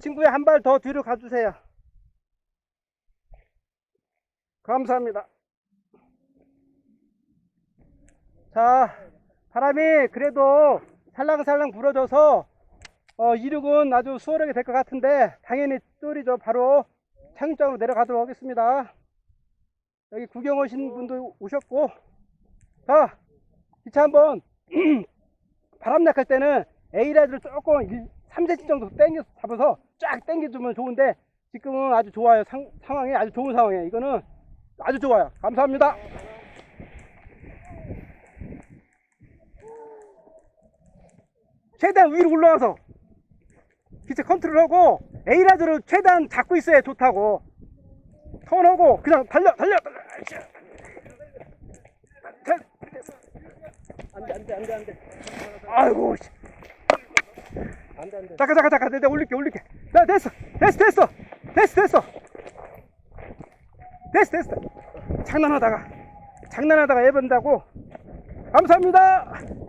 친구야 한발 더 뒤로 가주세요. 감사합니다. 자, 바람이 그래도 살랑살랑 불어줘서 어, 이륙은 아주 수월하게 될 것 같은데 당연히 뚫이죠. 바로 착륙장으로 내려가도록 하겠습니다. 여기 구경 오신 분도 오셨고 자, 기차 한번 바람 약할 때는 A라드를 조금 3cm 정도 당겨 잡아서 쫙 당겨주면 좋은데 지금은 아주 좋아요. 상, 상황이 아주 좋은 상황이에요. 이거는 아주 좋아요. 감사합니다. 최대한 위로 올라와서 기체 컨트롤하고 A라드를 최대한 잡고 있어야 좋다고 턴하고 그냥 달려 달려 달려. 달- 안돼 안돼 안돼 안돼. 아이고 씨. 안돼 안돼. 잠깐 잠깐 잠깐. 내가 올릴게 올릴게. 야 됐어 됐어 됐어. 됐어 됐어. 됐어 됐어. 장난하다가 장난하다가 해본다고. 감사합니다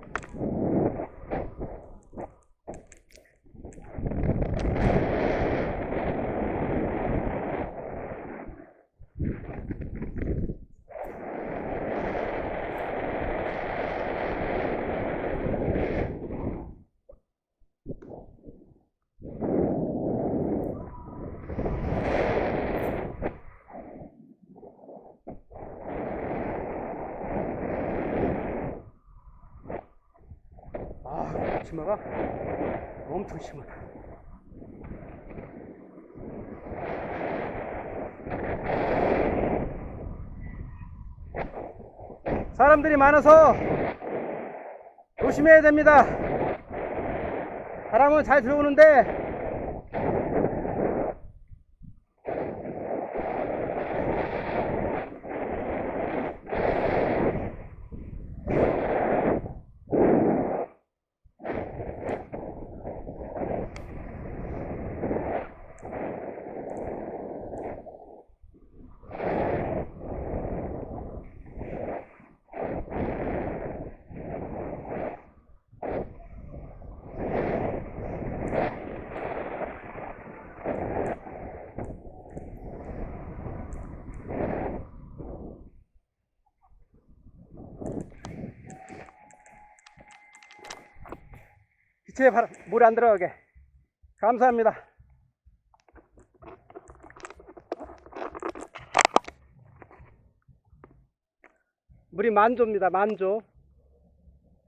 아 치마가 엄청 심하다. 사람들이 많아서 조심해야 됩니다. 바람은 잘 들어오는데 바람, 물이 안 들어가게. 감사합니다. 물이 만조입니다 만조